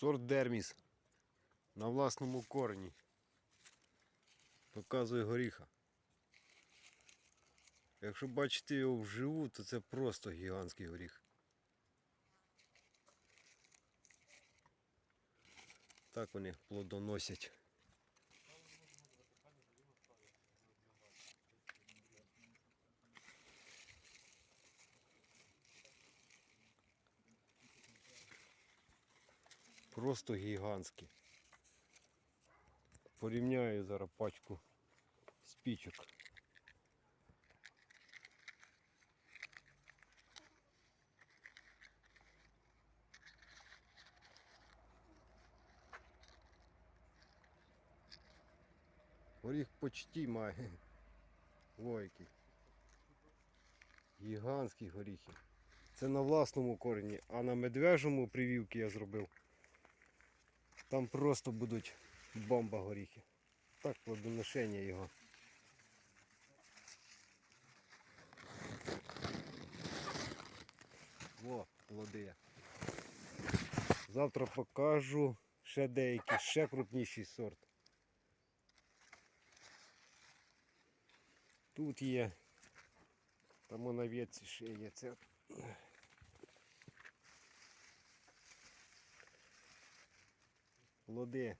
Сорт Дерміс. На власному корені. Показує горіха. Якщо бачите його вживу, то це просто гігантський горіх. Так вони плодоносять. Просто гігантські. Порівняю зараз пачку спічок. Горіх почти має. Ой. Гігантські горіхи. Це на власному корені, а на медвежому привівки я зробив. Там просто будуть бомба горіхи. Так плодоношення його. Во, плоди. Завтра покажу ще деякий, ще крупніший сорт. Тут є. Там на ветці ще є це. Плоди.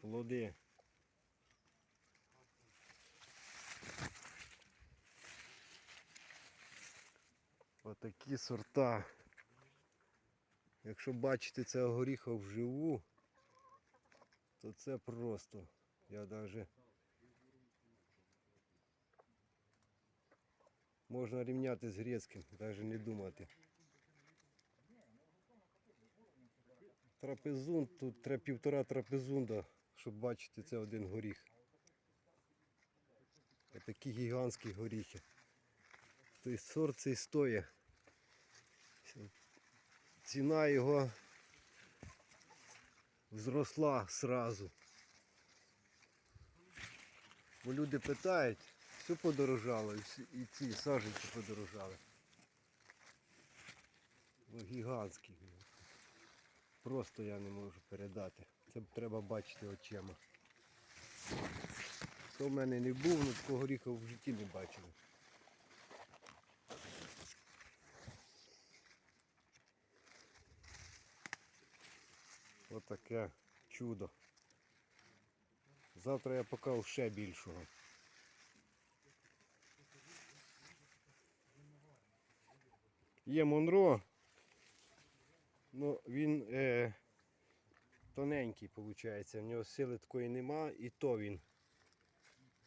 Плоди. Отакі сорта. Якщо бачите це горіха вживу, то це просто. Я навіть можна рівняти з грецьким, навіть не думати. Трапезунд, тут треба півтора трапезунда, щоб бачити це один горіх. Такі гігантські горіхи. Той сорт цей стоїть. Ціна його зросла сразу. Бо люди питають, все подорожало, і ці саженці подорожали. Ну, гігантські. Просто я не можу передати. Це треба бачити очима. Хто в мене не був, ну такого горіха в житті не бачили. Отаке чудо. Завтра я покажу ще більшого. Є Монро, Ну, він е, тоненький, виходить. В нього сили такої нема, і то він.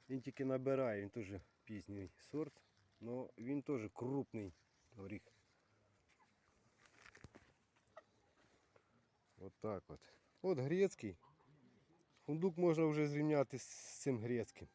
Він тільки набирає, він теж пізній сорт, але він теж крупний горіх. От так от. От грецький. Фундук можна вже зрівняти з цим грецьким.